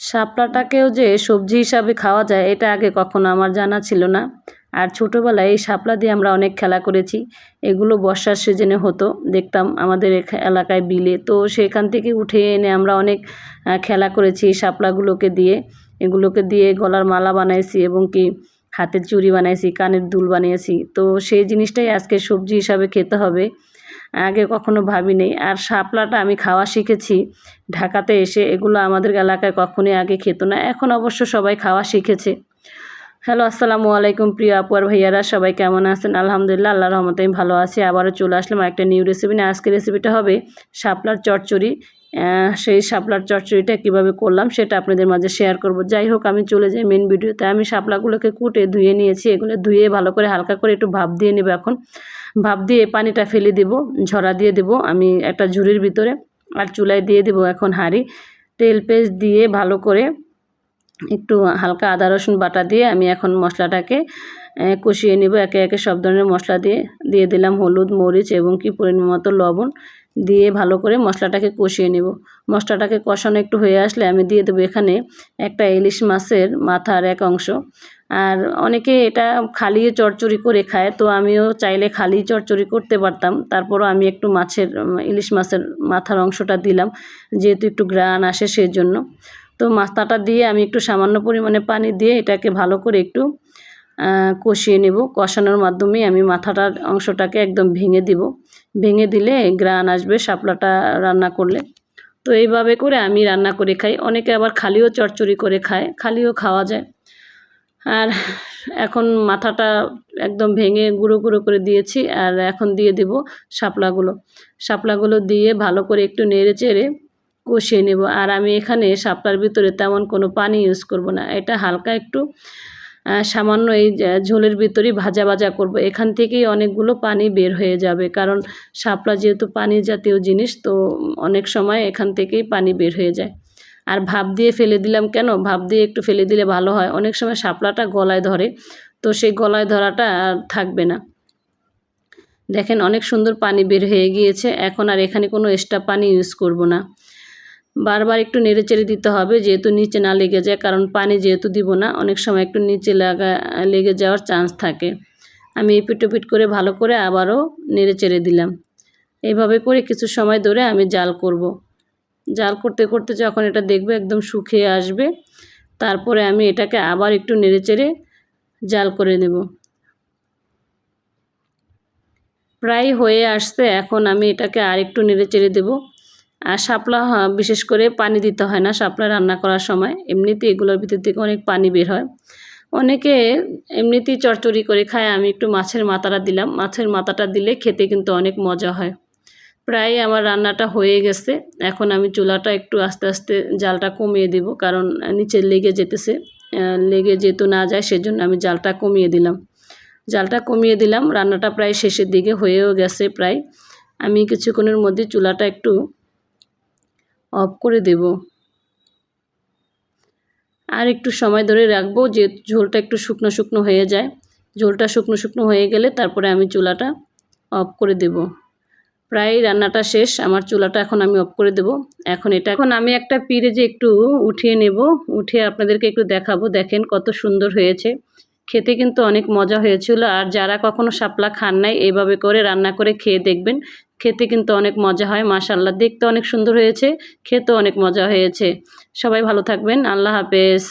শাপলাটাকেও যে সবজি হিসাবে খাওয়া যায়, এটা আগে কখনো আমার জানা ছিল না। আর ছোটোবেলায় এই শাপলা দিয়ে আমরা অনেক খেলা করেছি। এগুলো বর্ষার সিজনে হতো, দেখতাম আমাদের এলাকায় বিলে। তো সেখান থেকে উঠে এনে আমরা অনেক খেলা করেছি এই শাপলাগুলোকে দিয়ে। এগুলোকে দিয়ে গলার মালা বানাইছি এবং কি হাতের চুড়ি বানাইছি, কানের দুল বানিয়েছি। তো সেই জিনিসটাই আজকে সবজি হিসাবে খেতে হবে। আগে কখনো ভাবিনি। আর শাপলাটা আমি খাওয়া শিখেছি। ঢাকাতে এসে এগুলো আমাদের এলাকায় কখনোই আগে খেত না। এখন অবশ্য সবাই খাওয়া শিখেছে। হ্যালো, আসসালামু আলাইকুম প্রিয় আপু আর ভাইয়ারা, সবাই কেমন আছেন? আলহামদুলিল্লাহ আল্লাহ রহমতে আমি ভালো আছি। আবারও চলে আসলাম একটা নিউ রেসিপি নিয়ে। আজকের রেসিপিটা হবে শাপলার চচ্চড়ি। সেই শাপলার চচ্চড়িটা কীভাবে করলাম সেটা আপনাদের মাঝে শেয়ার করব। যাই হোক, আমি চলে যাই মেন ভিডিওতে আমি শাপলাগুলোকে কুটে ধুয়ে নিয়েছি। এগুলো ধুয়ে ভালো করে হালকা করে একটু ভাপ দিয়ে নেব এখন। ভাপ দিয়ে পানিটা ফেলে দেব, ঝরা দিয়ে দেব আমি একটা ঝুড়ির ভিতরে। আর চুলায় দিয়ে দেব এখন হাঁড়ি। তেল পেস্ট দিয়ে ভালো করে একটু হালকা আদা, রসুন বাটা দিয়ে আমি এখন মশলাটাকে কষিয়ে নেব। একে একে সব ধরনের মশলা দিয়ে দিয়ে দিলাম হলুদ, মরিচ এবং কি পরিমাণ মতো লবণ দিয়ে ভালো করে মশলাটাকে কষিয়ে নেব। মশলাটাকে কষানো একটু হয়ে আসলে আমি দিয়ে দেবো এখানে একটা ইলিশ মাছের মাথার এক অংশ। আর অনেকে এটা খালিয়ে চচ্চড়ি করে খায়, তো আমিও চাইলে খালি চচ্চড়ি করতে পারতাম। তারপরও আমি একটু মাছের, ইলিশ মাছের মাথার অংশটা দিলাম, যেহেতু একটু গ্রান আসে সেই জন্য তো মাথাটা দিয়ে আমি একটু সামান্য পরিমাণে পানি দিয়ে এটাকে ভালো করে একটু কষিয়ে নেব। কষানোর মাধ্যমে আমি মাথাটার অংশটাকে একদম ভেঙে দিব। ভেঙে দিলে গ্রান আসবে শাপলাটা রান্না করলে। তো এইভাবে করে আমি রান্না করে খাই। অনেকে আবার খালিও চচ্চড়ি করে খায়, খালিও খাওয়া যায়। আর এখন মাথাটা একদম ভেঙে গুঁড়ো গুঁড়ো করে দিয়েছি আর এখন দিয়ে দেব শাপলাগুলো। শাপলাগুলো দিয়ে ভালো করে একটু নেড়ে চেড়ে কষিয়ে নেব। আর আমি এখানে শাপলার ভিতরে তেমন কোনো পানি ইউজ করব না। এটা হালকা একটু সামান্য এই ঝোলের ভিতরেই ভাজা ভাজা করব। এখান থেকেই অনেকগুলো পানি বের হয়ে যাবে। কারণ শাপলা যেহেতু পানি জাতীয় জিনিস, তো অনেক সময় এখান থেকেই পানি বের হয়ে যায়। আর ভাপ দিয়ে ফেলে দিলাম কেন? ভাপ দিয়ে একটু ফেলে দিলে ভালো হয়। অনেক সময় শাপলাটা গলায় ধরে, তো সেই গলায় ধরাটা আর থাকবে না। দেখেন অনেক সুন্দর পানি বের হয়ে গিয়েছে। এখন আর এখানে কোনো এক্সট্রা পানি ইউজ করব না। বারবার একটু নেড়ে চেড়ে দিতে হবে, যেহেতু নিচে না লেগে যায়, কারণ পানি যেহেতু দিব না, অনেক সময় একটু নিচে লাগা, লেগে যাওয়ার চান্স থাকে। আমি এপিট ওপিট করে ভালো করে আবারও নেড়ে চেড়ে দিলাম। এইভাবে করে কিছু সময় ধরে আমি জাল করব। জাল করতে করতে যখন এটা দেখবে একদম শুকিয়ে আসবে, তারপরে আমি এটাকে আবার একটু নেড়ে চেড়ে জাল করে নেব। প্রায় হয়ে আসতে এখন আমি এটাকে আর একটু নেড়ে চেড়ে দেবো। আর শাপলা বিশেষ করে পানি দিতে হয় না শাপলা রান্না করার সময়। এমনিতে এগুলোর ভিতর থেকে অনেক পানি বের হয়। অনেকে এমনিতেই চচ্চড়ি করে খায়, আমি একটু মাছের মাথাটা দিলাম। মাছের মাথাটা দিলে খেতে কিন্তু অনেক মজা হয়। প্রায় আমার রান্নাটা হয়ে গেছে। এখন আমি চুলাটা একটু আস্তে আস্তে জালটা কমিয়ে দিব, কারণ নিচে লেগে যেতেছে। লেগে যেহেতু না যায়, সেজন্য আমি জালটা কমিয়ে দিলাম। জালটা কমিয়ে দিলাম, রান্নাটা প্রায় শেষের দিকে হয়েও গেছে প্রায়। আমি কিছুক্ষণের মধ্যে চুলাটা একটু অফ করে দেব। আর একটু সময় ধরে রাখব যে ঝোলটা একটু শুকনো শুকনো হয়ে যায়। ঝোলটা শুকনো শুকনো হয়ে গেলে তারপরে আমি চুলাটা অফ করে দেব। প্রায় রান্নাটা শেষ, আমার চুলাটা এখন আমি অফ করে দেব। এখন এটা এখন আমি একটা পিরেজে একটু উঠিয়ে নেব, উঠিয়ে আপনাদেরকে একটু দেখাবো। দেখেন কত সুন্দর হয়েছে। খেতে কিন্তু অনেক মজা হয়েছিল। আর যারা কখনো শাপলা খান নাই, এভাবে করে রান্না করে খেয়ে দেখবেন। খেতে কিন্তু অনেক মজা হয় মাশাল্লাহ দেখতে অনেক সুন্দর হয়েছে খেতে অনেক মজা হয়েছে। সবাই ভালো থাকবেন, আল্লাহ হাফেজ।